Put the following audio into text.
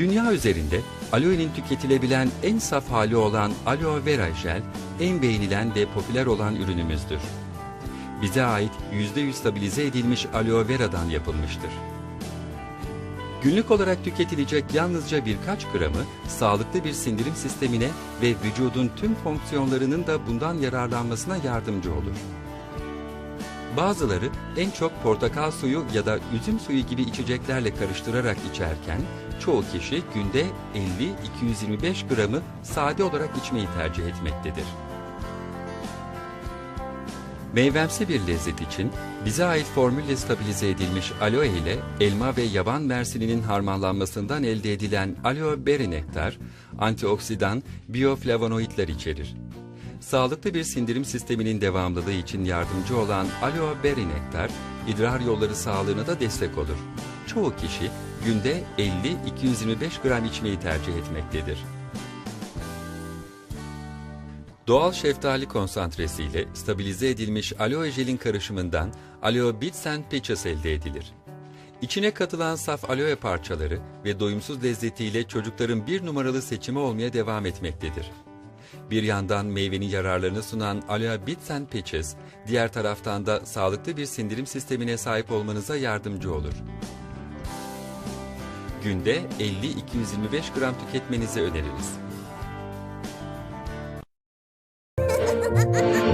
Dünya üzerinde aloe'nin tüketilebilen en saf hali olan aloe vera jel, en beğenilen ve popüler olan ürünümüzdür. Bize ait %100 stabilize edilmiş aloe vera'dan yapılmıştır. Günlük olarak tüketilecek yalnızca birkaç gramı sağlıklı bir sindirim sistemine ve vücudun tüm fonksiyonlarının da bundan yararlanmasına yardımcı olur. Bazıları en çok portakal suyu ya da üzüm suyu gibi içeceklerle karıştırarak içerken çoğu kişi günde 50-225 gramı sade olarak içmeyi tercih etmektedir. Meyvemsi bir lezzet için bize ait formülle stabilize edilmiş aloe ile elma ve yaban mersininin harmanlanmasından elde edilen aloe berry nektar, antioksidan, bioflavonoidler içerir. Sağlıklı bir sindirim sisteminin devamlılığı için yardımcı olan aloe berry nektar, idrar yolları sağlığına da destek olur. Çoğu kişi günde 50-225 gram içmeyi tercih etmektedir. Doğal şeftali konsantresi ile stabilize edilmiş aloe jelin karışımından aloe bits and peaches elde edilir. İçine katılan saf aloe parçaları ve doyumsuz lezzetiyle çocukların bir numaralı seçimi olmaya devam etmektedir. Bir yandan meyvenin yararlarını sunan aloe bits and peaches, diğer taraftan da sağlıklı bir sindirim sistemine sahip olmanıza yardımcı olur. Günde 50-225 gram tüketmenizi öneririz.